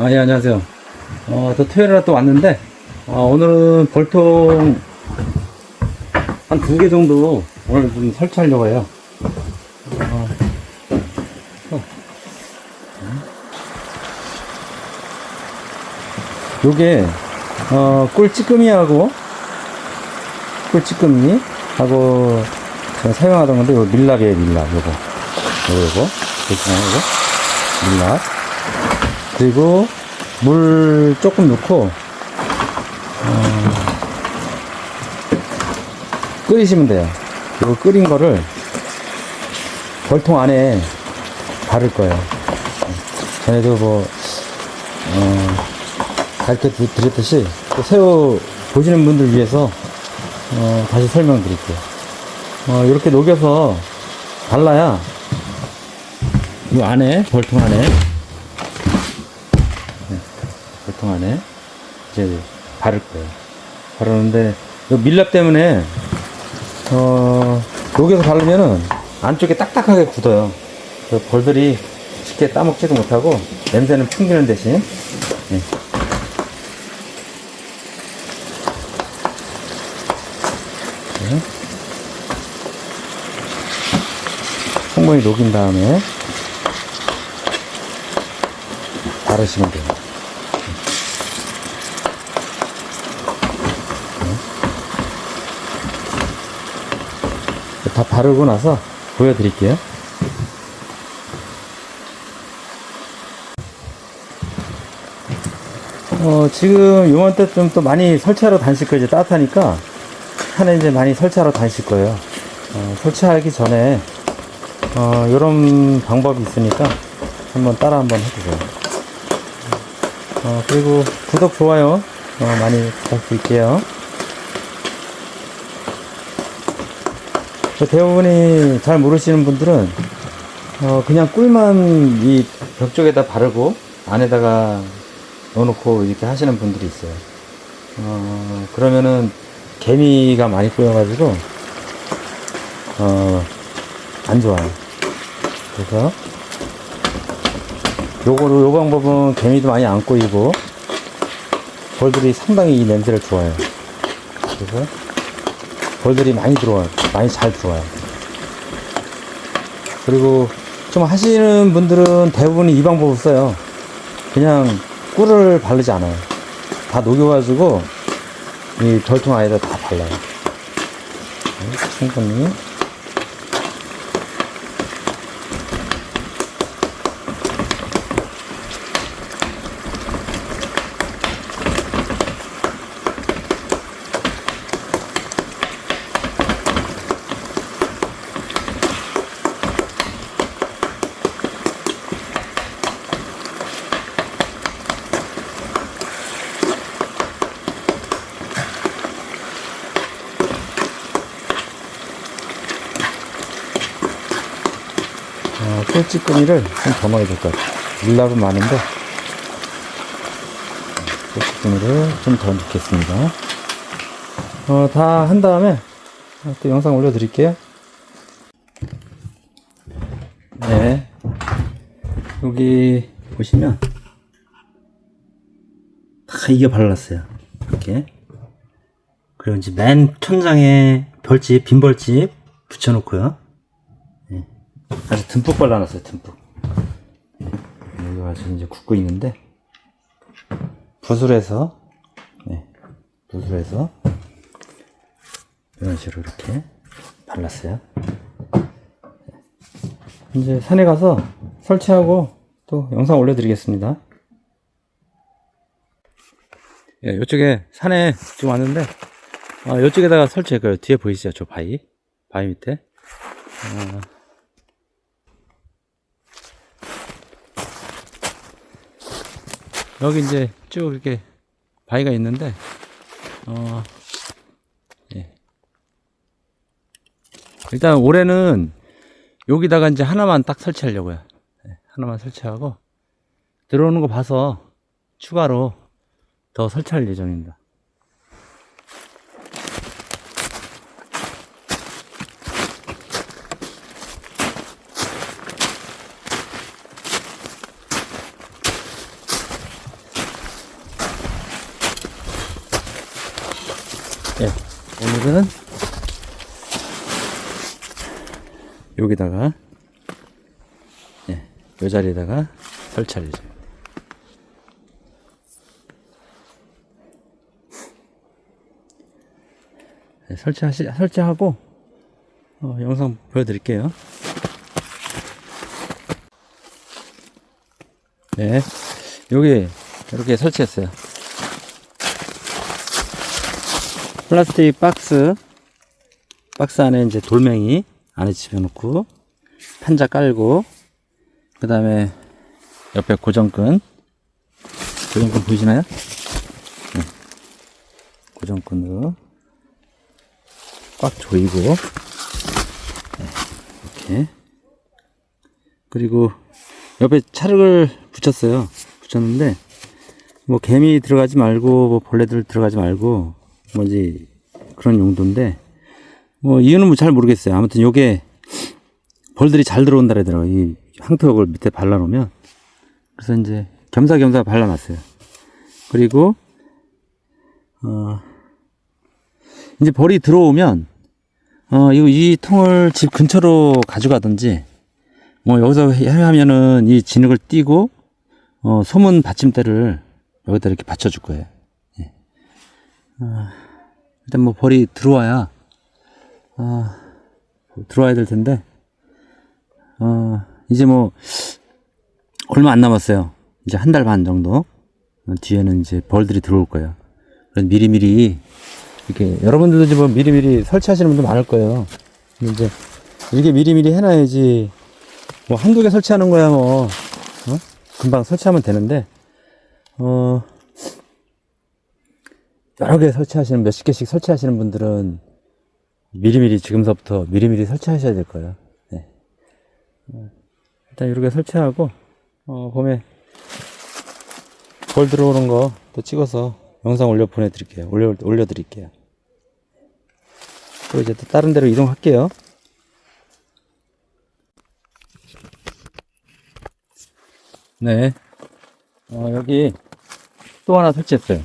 아, 예, 안녕하세요. 어, 또 토요일에 또 왔는데, 어, 오늘은 볼통 한 두 개 정도 오늘 좀 설치하려고 해요. 어, 어. 요게, 어, 꿀찌끄미하고, 꿀찌끄미 하고, 제가 사용하던 건데, 요 밀랍이에요, 밀랍, 요거. 요거, 요거. 요거? 밀랍. 그리고 물 조금 넣고 어, 끓이시면 돼요. 이거 끓인 거를 벌통 안에 바를 거예요. 전에도 뭐 어, 가르쳐 드- 드렸듯이 또 새우 보시는 분들 위해서 어, 다시 설명드릴게요. 어, 이렇게 녹여서 발라야 이 안에 벌통 안에 보통 안에 이제 바를 거예요. 바르는데 이 밀랍 때문에 어 녹여서 바르면은 안쪽에 딱딱하게 굳어요. 그 벌들이 쉽게 따먹지도 못하고 냄새는 풍기는 대신 예. 네. 충분히 녹인 다음에 바르시면 돼요. 다 바르고 나서 보여드릴게요. 어, 지금 요맘때쯤 또 많이 설치하러 다니실 거예요. 이제 따뜻하니까 산에 이제 많이 설치하러 다니실 거예요. 어, 설치하기 전에 어, 요런 방법이 있으니까 한번 따라 한번 해보세요. 어, 그리고 구독, 좋아요 어, 많이 부탁드릴게요. 대부분이 잘 모르시는 분들은 어, 그냥 꿀만 이 벽 쪽에다 바르고 안에다가 넣어놓고 이렇게 하시는 분들이 있어요. 어, 그러면은 개미가 많이 꼬여가지고 어, 안 좋아요. 그래서 요거로 요 방법은 개미도 많이 안 꼬이고 벌들이 상당히 이 냄새를 좋아해요. 그래서 벌들이 많이 들어와요. 많이 잘 들어와요. 그리고 좀 하시는 분들은 대부분이 이 방법을 써요. 그냥 꿀을 바르지 않아요. 다 녹여가지고 이 별통 안에다 다 발라요. 네, 충분히. 어, 꿀찌꺼미를 좀더 같아요. 밀랍은 많은데, 꿀찌꺼미를 좀 더 넣겠습니다. 어, 다 한 다음에 또 영상 올려드릴게요. 네. 여기 보시면, 다 이게 발랐어요. 이렇게. 그리고 이제 맨 천장에 벌집, 빈 벌집 붙여놓고요. 아주 듬뿍 발라놨어요, 듬뿍. 여기 아주 이제 굽고 있는데, 부술해서, 네, 부술해서, 이런 식으로 이렇게 발랐어요. 이제 산에 가서 설치하고 또 영상 올려드리겠습니다. 예, 이쪽에 산에 지금 왔는데, 아, 이쪽에다가 설치할 거예요. 뒤에 보이시죠? 저 바위? 바위 밑에. 어, 여기 이제 쭉 이렇게 바위가 있는데, 어, 예. 일단 올해는 여기다가 이제 하나만 딱 설치하려고요. 예, 하나만 설치하고, 들어오는 거 봐서 추가로 더 설치할 예정입니다. 오늘은 여기다가 예, 요 자리에다가 설치할 예정입니다. 네, 설치하시, 설치하고 어, 영상 보여드릴게요. 네, 여기 이렇게 설치했어요. 플라스틱 박스, 박스 안에 이제 돌멩이 안에 집어넣고 판자 깔고 그 다음에 옆에 고정끈, 고정끈 보이시나요? 네. 고정끈으로 꽉 조이고 네, 이렇게 그리고 옆에 찰흙을 붙였어요 붙였는데 뭐 개미 들어가지 말고 뭐 벌레들 들어가지 말고 뭐지 그런 용도인데 뭐 이유는 뭐 잘 모르겠어요. 아무튼 요게 벌들이 잘 들어온다더라고요. 이 항토역을 밑에 발라놓으면. 그래서 이제 겸사겸사 발라놨어요. 그리고 어 이제 벌이 들어오면 어 이거 이 통을 집 근처로 가져가든지 뭐 여기서 해- 하면은 이 진흙을 띄고 어 소문 받침대를 여기다 이렇게 받쳐줄 거예요. 예. 어, 일단 뭐 벌이 들어와야 어, 들어와야 될 텐데 어 이제 뭐 얼마 안 남았어요. 이제 한 달 반 정도 어, 뒤에는 이제 벌들이 들어올 거예요. 그래서 미리미리 이렇게 여러분들도 이제 뭐 미리미리 설치하시는 분도 많을 거예요. 이제 이렇게 미리미리 해놔야지 뭐 한두 개 설치하는 거야 뭐 어? 금방 설치하면 되는데 어 여러 개 설치하시는 몇십 개씩 설치하시는 분들은 미리미리 지금서부터 미리미리 설치하셔야 될 거예요. 네. 어, 일단 이렇게 설치하고 어 봄에 벌 들어오는 거 또 찍어서 영상 올려 보내드릴게요. 올려 올려드릴게요. 또 이제 또 다른 데로 이동할게요. 네. 어, 여기 또 하나 설치했어요.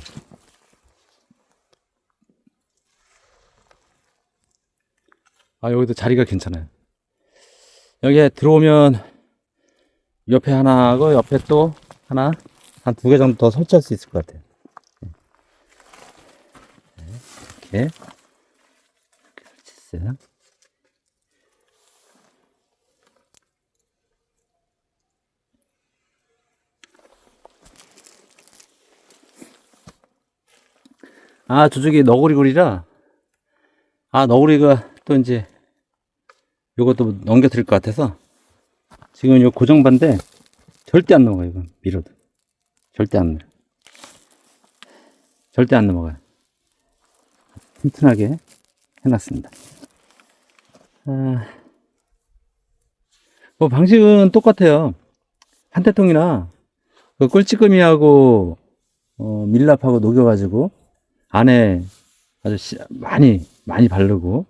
아, 여기도 자리가 괜찮아요. 여기에 들어오면 옆에 하나 하고 옆에 또 하나, 한 두 개 정도 더 설치할 수 있을 것 같아요. 네. 이렇게 설치했어요. 아, 저쪽이 너구리굴이라, 아, 너구리가 또 이제, 요것도 넘겨 드릴 것 같아서, 지금 요 고정반대 절대 안 넘어가요, 이건. 밀어도. 절대 안 넘어요. 절대 안 넘어가요. 튼튼하게 해놨습니다. 아, 뭐, 방식은 똑같아요. 한태통이나, 그 꿀찌끄미하고, 어, 밀랍하고 녹여가지고, 안에 아주 씨- 많이 많이 바르고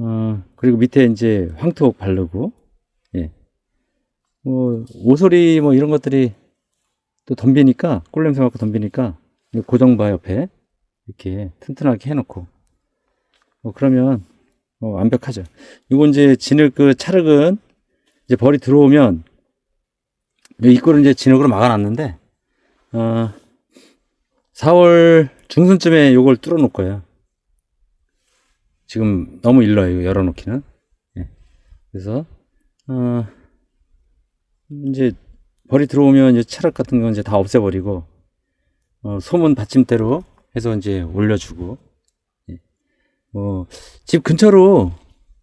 어 그리고 밑에 이제 황토 바르고 예 뭐 오소리 뭐 이런 것들이 또 덤비니까 꿀냄새 맡고 덤비니까 이 고정바 옆에 이렇게 튼튼하게 해놓고 뭐 그러면 뭐 완벽하죠. 이거 이제 진흙 그 찰흙은 이제 벌이 들어오면 이 입구를 이제 진흙으로 막아놨는데 어 4월 중순쯤에 요걸 뚫어 놓을 거예요. 지금 너무 일러요, 열어놓기는. 예. 그래서, 어, 이제, 벌이 들어오면 이제 차력 같은 건 이제 다 없애버리고, 어, 소문 받침대로 해서 이제 올려주고, 예. 뭐, 집 근처로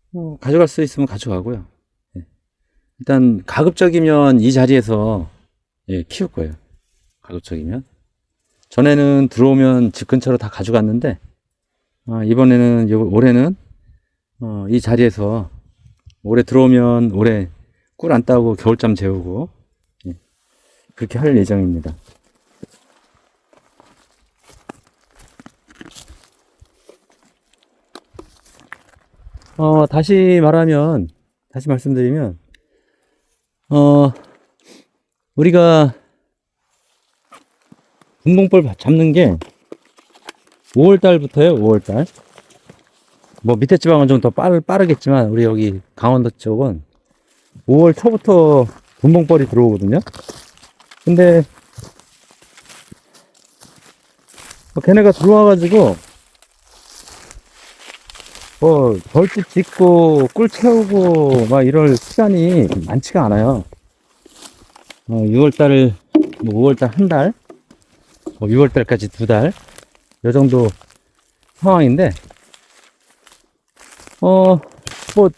뭐 가져갈 수 있으면 가져가고요. 예. 일단, 가급적이면 이 자리에서, 예, 키울 거예요. 가급적이면. 전에는 들어오면 집 근처로 다 가져갔는데 아, 이번에는 요- 올해는 어, 이 자리에서 올해 들어오면 올해 꿀 안 따고 겨울잠 재우고 예, 그렇게 할 예정입니다. 어, 다시 말하면 다시 말씀드리면 어, 우리가 분봉벌 잡는 게 5월 달부터요, 5월 달. 뭐 밑에 지방은 좀더 빠르, 빠르겠지만 우리 여기 강원도 쪽은 5월 초부터 분봉벌이 들어오거든요. 근데 뭐 걔네가 들어와가지고 뭐 벌집 짓고 꿀 채우고 막 이럴 시간이 많지가 않아요. 어, 6월달을 뭐 5월달 한 달, 뭐 6월달까지 두 달, 요 정도 상황인데 어, 뭐,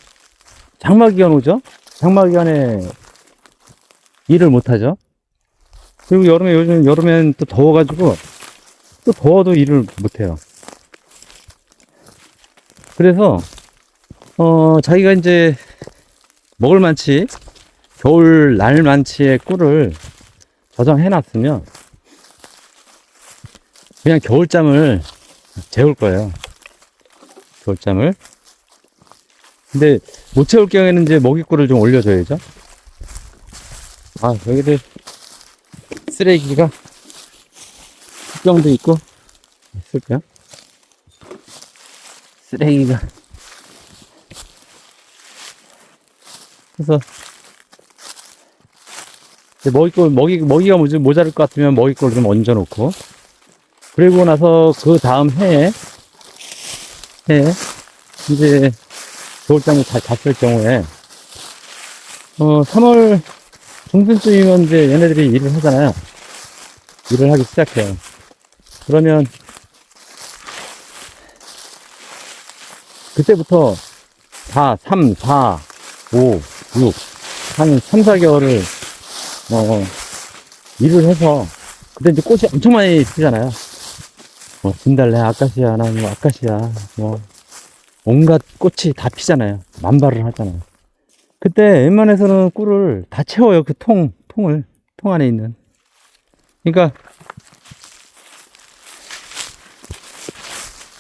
장마 기간 오죠? 장마 기간에 일을 못 하죠? 그리고 여름에, 요즘 여름엔 또 더워가지고, 또 더워도 일을 못 해요. 그래서, 어, 자기가 이제 먹을 만치, 겨울 날 만치의 꿀을 저장해 놨으면, 그냥 겨울잠을 재울 거예요. 겨울잠을. 근데 못 채울 경우에는 이제 먹이꿀을 좀 올려줘야죠. 아 여기들 쓰레기가 특정도 있고 있을까요? 쓰레기가 그래서 먹이꿀 먹이 먹이가 모자- 모자랄 것 같으면 먹이꿀을 좀 얹어 놓고 그리고 나서 그 다음 해에 해 이제 겨울잠을 잘 잤을 경우에, 어, 3월 중순쯤이면 이제 얘네들이 일을 하잖아요. 일을 하기 시작해요. 그러면, 그때부터 4, 3, 4, 5, 6, 한 3, 4개월을, 어, 일을 해서, 그때 이제 꽃이 엄청 많이 피잖아요. 뭐, 진달래, 아카시아나, 뭐, 아카시아, 뭐, 온갖 꽃이 다 피잖아요. 만발을 하잖아요. 그때 웬만해서는 꿀을 다 채워요. 그 통, 통을, 통 안에 있는. 그러니까,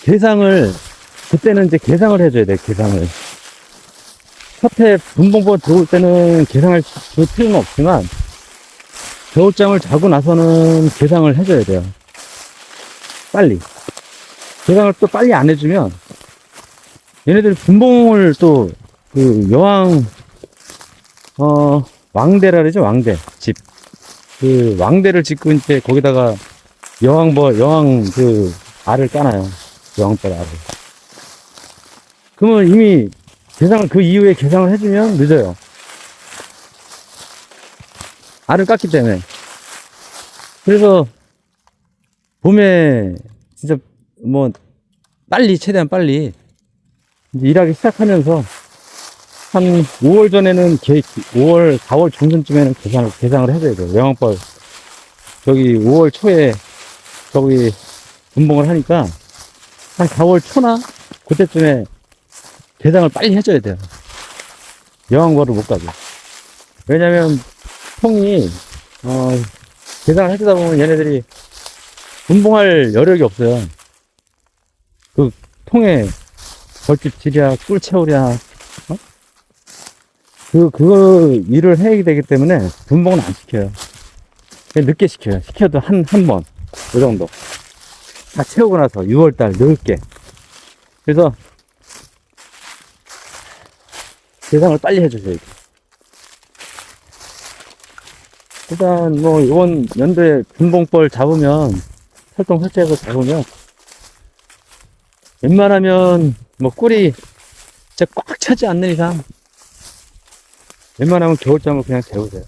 개상을, 그때는 이제 개상을 해줘야 돼, 개상을. 첫해 분봉보 들어올 때는 개상을 줄 필요는 없지만, 겨울잠을 자고 나서는 개상을 해줘야 돼요. 빨리. 개상을 또 빨리 안 해주면, 얘네들 분봉을 또, 그, 여왕, 어, 왕대라 그러죠, 왕대. 집. 그, 왕대를 짓고 이제 거기다가 여왕버, 여왕 그, 알을 까나요. 여왕벌 알을. 그러면 이미 계상을, 그 이후에 계상을 해주면 늦어요. 알을 깠기 때문에. 그래서, 봄에, 진짜, 뭐, 빨리, 최대한 빨리, 일하기 시작하면서 한 5월 전에는 개, 5월, 4월 중순쯤에는 계산을, 계상을 해줘야 돼요. 영양벌. 저기 5월 초에 저기 분봉을 하니까 한 4월 초나 그때쯤에 계상을 빨리 해줘야 돼요. 여왕벌을 못 가죠. 왜냐면 통이, 어, 계상을 해주다 보면 얘네들이 분봉할 여력이 없어요. 그 통에 벌집 지랴, 꿀 채우랴, 어? 그, 그거 일을 해야 되기 때문에 분봉은 안 시켜요. 늦게 시켜요. 시켜도 한, 한 번. 그 정도. 다 채우고 나서 6월달 늦게. 그래서 계상을 빨리 해주셔야 돼요. 일단 뭐 이번 연도에 분봉벌 잡으면 활동 설치해서 잡으면 웬만하면 뭐 꿀이 진짜 꽉 차지 않는 이상 웬만하면 겨울잠을 그냥 재우세요.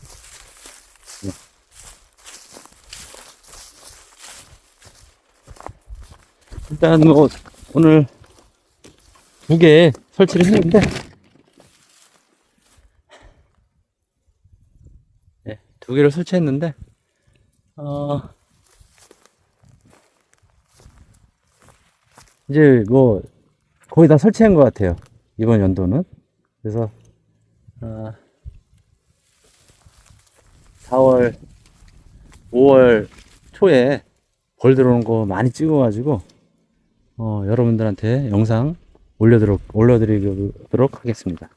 네. 일단 뭐 오늘 두 개 설치를 했는데 네, 두 개를 설치했는데 어 이제 뭐 거의 다 설치한 것 같아요. 이번 연도는. 그래서, 어, 4월, 5월 초에 벌 들어오는 거 많이 찍어가지고, 어, 여러분들한테 영상 올려드리도록, 올려드리도록 하겠습니다.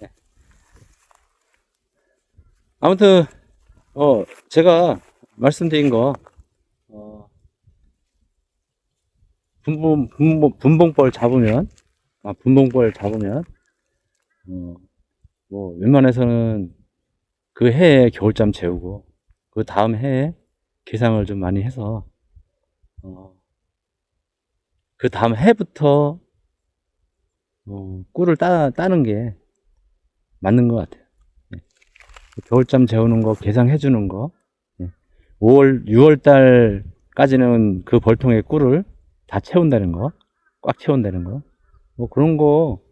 네. 아무튼, 어, 제가 말씀드린 거, 어, 분봉, 분봉, 분봉벌 잡으면, 아, 분봉벌 잡으면, 어, 뭐, 웬만해서는 그 해에 겨울잠 재우고, 그 다음 해에 개상을 좀 많이 해서, 어, 그 다음 해부터, 어, 꿀을 따, 따는 게 맞는 것 같아요. 예. 겨울잠 재우는 거, 개상해 주는 거, 예. 5월, 6월 달까지는 그 벌통에 꿀을 다 채운다는 거, 꽉 채운다는 거, 뭐 그런 거,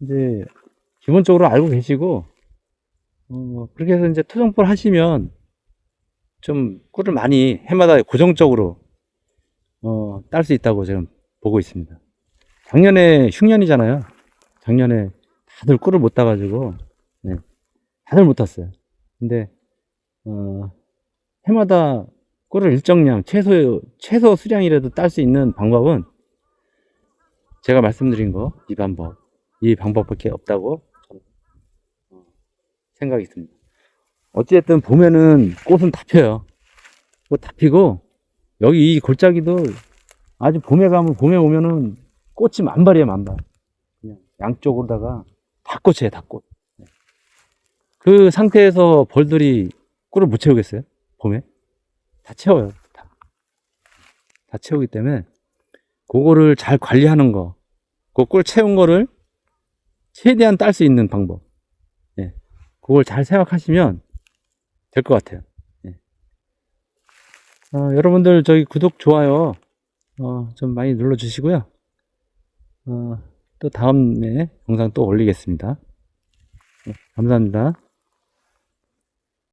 이제, 기본적으로 알고 계시고, 어, 그렇게 해서 이제 토종벌 하시면, 좀 꿀을 많이 해마다 고정적으로, 어, 딸 수 있다고 지금 보고 있습니다. 작년에 흉년이잖아요. 작년에 다들 꿀을 못 따가지고, 네, 다들 못 땄어요. 근데, 어, 해마다 꿀을 일정량, 최소, 최소 수량이라도 딸 수 있는 방법은 제가 말씀드린 거, 이 방법, 이 방법밖에 없다고 어, 생각이 듭니다. 어찌됐든 봄에는 꽃은 다 펴요. 꽃 다 피고, 여기 이 골짜기도 아주 봄에 가면, 봄에 오면은 꽃이 만발이에요, 만발. 그냥 양쪽으로다가 다 꽃이에요, 다 꽃. 네. 그 상태에서 벌들이 꿀을 못 채우겠어요? 봄에? 다 채워요. 다. 다 채우기 때문에 그거를 잘 관리하는 거, 그꿀 채운 거를 최대한 딸 수 있는 방법. 예. 그걸 잘 생각하시면 될 것 같아요. 예. 어, 여러분들 저기 구독, 좋아요, 어, 좀 많이 눌러주시고요. 어, 또 다음에 영상 또 올리겠습니다. 예, 감사합니다.